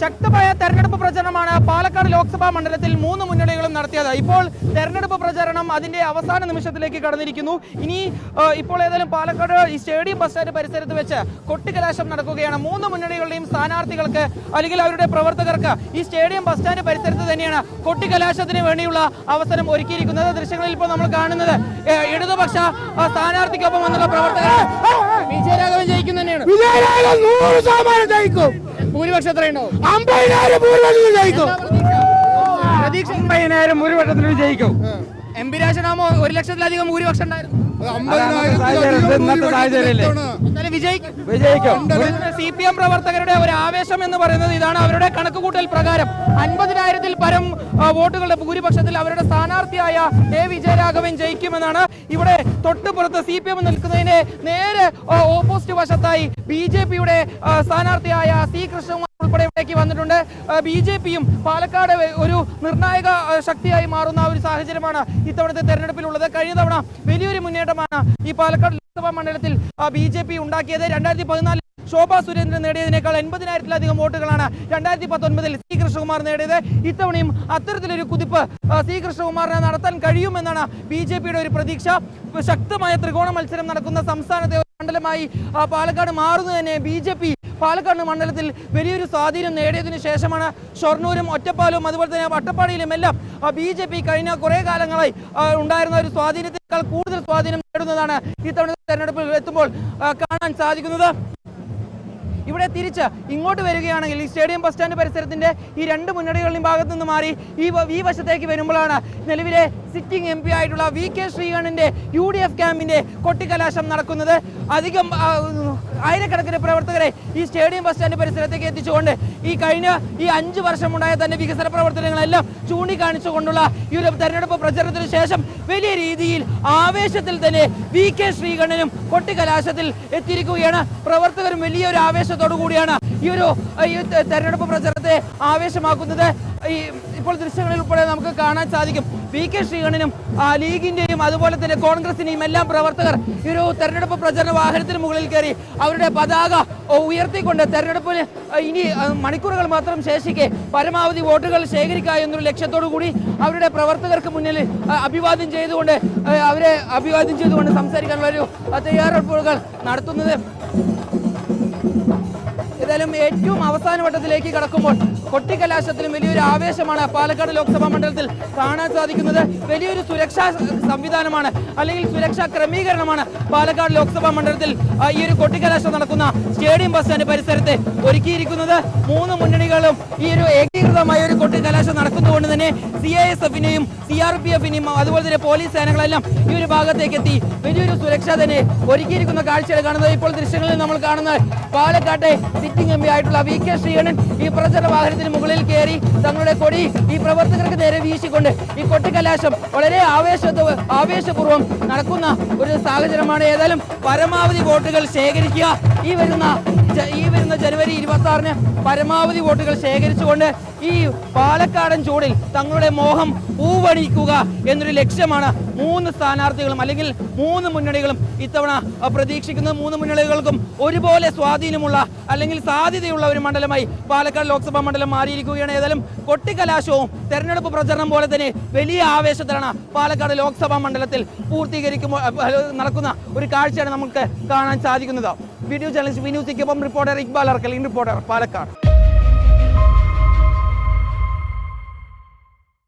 ശക്തമായ തെരഞ്ഞെടുപ്പ് പ്രചരണമാണ് പാലക്കാട് ലോക്സഭാ മണ്ഡലത്തിൽ മൂന്ന് മുന്നണികളും നടത്തിയത്. ഇപ്പോൾ തെരഞ്ഞെടുപ്പ് പ്രചരണം അതിന്റെ അവസാന നിമിഷത്തിലേക്ക് കടന്നിരിക്കുന്നു. ഇനി ഇപ്പോൾ ഏതായാലും പാലക്കാട് ഈ സ്റ്റേഡിയം ബസ് സ്റ്റാൻഡ് പരിസരത്ത് വെച്ച് കൊട്ടിക്കലാശം നടക്കുകയാണ്. മൂന്ന് മുന്നണികളുടെയും സ്ഥാനാർത്ഥികൾക്ക് അല്ലെങ്കിൽ അവരുടെ പ്രവർത്തകർക്ക് ഈ സ്റ്റേഡിയം ബസ് സ്റ്റാൻഡ് പരിസരത്ത് തന്നെയാണ് കൊട്ടിക്കലാശത്തിന് വേണ്ടിയുള്ള അവസരം ഒരുക്കിയിരിക്കുന്നത്. ദൃശ്യങ്ങളിൽ ഇപ്പോൾ നമ്മൾ കാണുന്നത് ഇടതുപക്ഷ സ്ഥാനാർത്ഥിക്കൊപ്പം വന്നുള്ള പ്രവർത്തകർ. വിജയരാഘവൻ ജയിക്കും തന്നെയാണ് വിജയരാഘവൻ നൂറ് ശതമാനം ജയിക്കും. ഭൂരിപക്ഷം എത്രയുണ്ടാവും അമ്പതിനായിരം ഭൂരിപക്ഷത്തിൽ ജയിക്കും. പ്രതീക്ഷ? അമ്പതിനായിരം ഭൂരിപക്ഷത്തിൽ ജയിക്കും. എം പി രാജനാമോ? ഒരു ലക്ഷത്തിലധികം ഭൂരിപക്ഷം ഉണ്ടായിരുന്നു. വിജയിക്കും. വിജയിക്കും സി പി എം പ്രവർത്തകരുടെ ഒരു ആവേശം എന്ന് പറയുന്നത് ഇതാണ്. അവരുടെ കണക്കുകൂട്ടൽ പ്രകാരം അൻപതിനായിരത്തിൽ പരം വോട്ടുകളുടെ ഭൂരിപക്ഷത്തിൽ അവരുടെ സ്ഥാനാർത്ഥിയായ എ. വിജയരാഘവൻ ജയിക്കുമെന്നാണ്. ഇവിടെ തൊട്ടുപുറത്ത് സി പി എം നിൽക്കുന്നതിന് നേരെ ഓപ്പോസിറ്റ് വശത്തായി ബി ജെ പിയുടെ സ്ഥാനാർത്ഥിയായ സി കൃഷ്ണകുമാർ ഉൾപ്പെടെ ഇവിടേക്ക് വന്നിട്ടുണ്ട്. ബി ജെ പിയും പാലക്കാട് ഒരു നിർണായക ശക്തിയായി മാറുന്ന ഒരു സാഹചര്യമാണ് ഇത്തവണത്തെ തെരഞ്ഞെടുപ്പിലുള്ളത്. കഴിഞ്ഞ തവണ വലിയൊരു മുന്നേറ്റമാണ് ഈ പാലക്കാട് ലോക്സഭാ മണ്ഡലത്തിൽ ബി ജെ പി ഉണ്ടാക്കിയത്. രണ്ടായിരത്തി പതിനാലിൽ ശോഭാ സുരേന്ദ്രൻ നേടിയതിനേക്കാൾ എൺപതിനായിരത്തിലധികം വോട്ടുകളാണ് രണ്ടായിരത്തി പത്തൊൻപതിൽ സി കൃഷ്ണകുമാർ നേടിയത്. ഇത്തവണയും അത്തരത്തിലൊരു കുതിപ്പ് സി കൃഷ്ണകുമാറിനെ നടത്താൻ കഴിയുമെന്നാണ് ബി ജെ പിയുടെ ഒരു പ്രതീക്ഷ. ശക്തമായ ത്രികോണ മത്സരം നടക്കുന്ന സംസ്ഥാനത്തെ മണ്ഡലമായി പാലക്കാട് മാറുന്നു തന്നെ ബി ജെ പി പാലക്കാട് മണ്ഡലത്തിൽ വലിയൊരു സ്വാധീനം നേടിയതിനു ശേഷമാണ് ഷൊർണൂരും ഒറ്റപ്പാലും അതുപോലെ തന്നെ വട്ടപ്പാടിയിലും എല്ലാം ബി ജെ പി കഴിഞ്ഞ കുറേ കാലങ്ങളായി ഉണ്ടായിരുന്ന ഒരു സ്വാധീനത്തെക്കാൾ കൂടുതൽ സ്വാധീനം നേടുന്നതാണ് ഇത്തവണ തെരഞ്ഞെടുപ്പിൽ എത്തുമ്പോൾ കാണാൻ സാധിക്കുന്നത്. ഇവിടെ തിരിച്ച് ഇങ്ങോട്ട് വരികയാണെങ്കിൽ ഈ സ്റ്റേഡിയം ബസ് സ്റ്റാൻഡ് പരിസരത്തിന്റെ ഈ രണ്ട് മുന്നണികളുടെയും ഭാഗത്തു നിന്ന് മാറി ഈ ഈ വശത്തേക്ക് വരുമ്പോഴാണ് നിലവിലെ സിറ്റിംഗ് എം പി ആയിട്ടുള്ള വി കെ ശ്രീകണ്ഠന്റെ യു ഡി എഫ് ക്യാമ്പിന്റെ കൊട്ടിക്കലാശം നടക്കുന്നത്. അധികം ആയിരക്കണക്കിന് പ്രവർത്തകരെ ഈ സ്റ്റേഡിയം ബസ് സ്റ്റാൻഡ് പരിസരത്തേക്ക് എത്തിച്ചുകൊണ്ട് ഈ കഴിഞ്ഞ ഈ അഞ്ച് വർഷമുണ്ടായ തന്നെ വികസന പ്രവർത്തനങ്ങളെല്ലാം ചൂണ്ടിക്കാണിച്ചുകൊണ്ടുള്ള ഈ ഒരു തെരഞ്ഞെടുപ്പ് പ്രചരണത്തിന് ശേഷം വലിയ രീതിയിൽ ആവേശത്തിൽ തന്നെ വി കെ ശ്രീകണ്ഠനും കൊട്ടിക്കലാശത്തിൽ എത്തിയിരിക്കുകയാണ്. പ്രവർത്തകരും വലിയൊരു ആവേശത്തോടു കൂടിയാണ് ഈ ഒരു ഈ തെരഞ്ഞെടുപ്പ് പ്രചരണത്തെ ആവേശമാക്കുന്നത്. ഈ ഇപ്പോൾ ദൃശ്യങ്ങളിൽ ഉൾപ്പെടെ നമുക്ക് കാണാൻ സാധിക്കും. വി കെ ശ്രീകണ്ഠനും ലീഗിന്റെയും അതുപോലെ തന്നെ കോൺഗ്രസിന്റെയും എല്ലാം പ്രവർത്തകർ ഈ ഒരു തെരഞ്ഞെടുപ്പ് പ്രചരണ വാഹനത്തിന് മുകളിൽ കയറി അവരുടെ പതാക ഉയർത്തിക്കൊണ്ട് തെരഞ്ഞെടുപ്പിന് ഇനി മണിക്കൂറുകൾ മാത്രം ശേഷിക്കെ പരമാവധി വോട്ടുകൾ ശേഖരിക്കുക എന്നൊരു ലക്ഷ്യത്തോടു കൂടി അവരുടെ പ്രവർത്തകർക്ക് മുന്നിൽ അഭിവാദ്യം ചെയ്തുകൊണ്ട് അവരെ അഭിവാദ്യം ചെയ്തുകൊണ്ട് സംസാരിക്കാനുള്ള ഒരു തയ്യാറെടുപ്പുകൾ നടത്തുന്നത്. ഏതായാലും ഏറ്റവും അവസാന വട്ടത്തിലേക്ക് കടക്കുമ്പോൾ കൊട്ടിക്കലാശത്തിലും വലിയൊരു ആവേശമാണ് പാലക്കാട് ലോക്സഭാ മണ്ഡലത്തിൽ കാണാൻ സാധിക്കുന്നത്. വലിയൊരു സുരക്ഷാ സംവിധാനമാണ് അല്ലെങ്കിൽ സുരക്ഷാ ക്രമീകരണമാണ് പാലക്കാട് ലോക്സഭാ മണ്ഡലത്തിൽ ഈ ഒരു കൊട്ടിക്കലാശം നടക്കുന്ന സ്റ്റേഡിയം ബസ് സ്റ്റാൻഡ് പരിസരത്ത് ഒരുക്കിയിരിക്കുന്നത്. മൂന്ന് മുന്നണികളും ഈ ഒരു ഏകീകൃതമായ ഒരു കൊട്ടിക്കലാശം നടക്കുന്നതുകൊണ്ട് തന്നെ സി ഐ എസ് എഫിനെയും സി ആർ പി എഫിനെയും അതുപോലെ തന്നെ പോലീസ് സേനകളെല്ലാം ഈ ഒരു ഭാഗത്തേക്ക് എത്തി വലിയൊരു സുരക്ഷ തന്നെ ഒരുക്കിയിരിക്കുന്ന കാഴ്ചയാണ് കാണുന്നത്. ഇപ്പോൾ ദൃശ്യങ്ങളിൽ നമ്മൾ കാണുന്നത് പാലക്കാട്ടെ സിറ്റിംഗ് എം പി ആയിട്ടുള്ള വി കെ ശ്രീകണ്ഠൻ ഈ പ്രചരണ വാഹനത്തിന് മുകളിൽ കയറി തങ്ങളുടെ കൊടി ഈ പ്രവർത്തകർക്ക് നേരെ വീശിക്കൊണ്ട് ഈ കൊട്ടിക്കലാശം വളരെ ആവേശത്തോ ആവേശപൂർവം നടക്കുന്ന ഒരു സാഹചര്യമാണ്. ഏതായാലും പരമാവധി വോട്ടുകൾ ശേഖരിക്കുക. ഈ വരുന്ന ഈ വരുന്ന ജനുവരി ഇരുപത്തി ആറിന് പരമാവധി വോട്ടുകൾ ശേഖരിച്ചുകൊണ്ട് പാലക്കാടൻ ചൂടിൽ തങ്ങളുടെ മോഹം പൂവണിക്കുക എന്നൊരു ലക്ഷ്യമാണ് മൂന്ന് സ്ഥാനാർത്ഥികളും അല്ലെങ്കിൽ മൂന്ന് മുന്നണികളും ഇത്തവണ പ്രതീക്ഷിക്കുന്ന മൂന്ന് മുന്നണികൾക്കും ഒരുപോലെ സ്വാധീനമുള്ള അല്ലെങ്കിൽ സാധ്യതയുള്ള ഒരു മണ്ഡലമായി പാലക്കാട് ലോക്സഭാ മണ്ഡലം മാറിയിരിക്കുകയാണ്. ഏതായാലും കൊട്ടിക്കലാശവും തെരഞ്ഞെടുപ്പ് പ്രചരണം പോലെ തന്നെ വലിയ ആവേശത്തിലാണ് പാലക്കാട് ലോക്സഭാ മണ്ഡലത്തിൽ പൂർത്തീകരിക്കുമ്പോൾ നടക്കുന്ന ഒരു കാഴ്ചയാണ് നമുക്ക് കാണാൻ സാധിക്കുന്നത്. വീഡിയോ ജേർണലിസ്റ്റ് വിനു സിക്കൊപ്പം റിപ്പോർട്ടർ ഇക്ബാൽ അറക്കൽ റിപ്പോർട്ടർ പാലക്കാട്.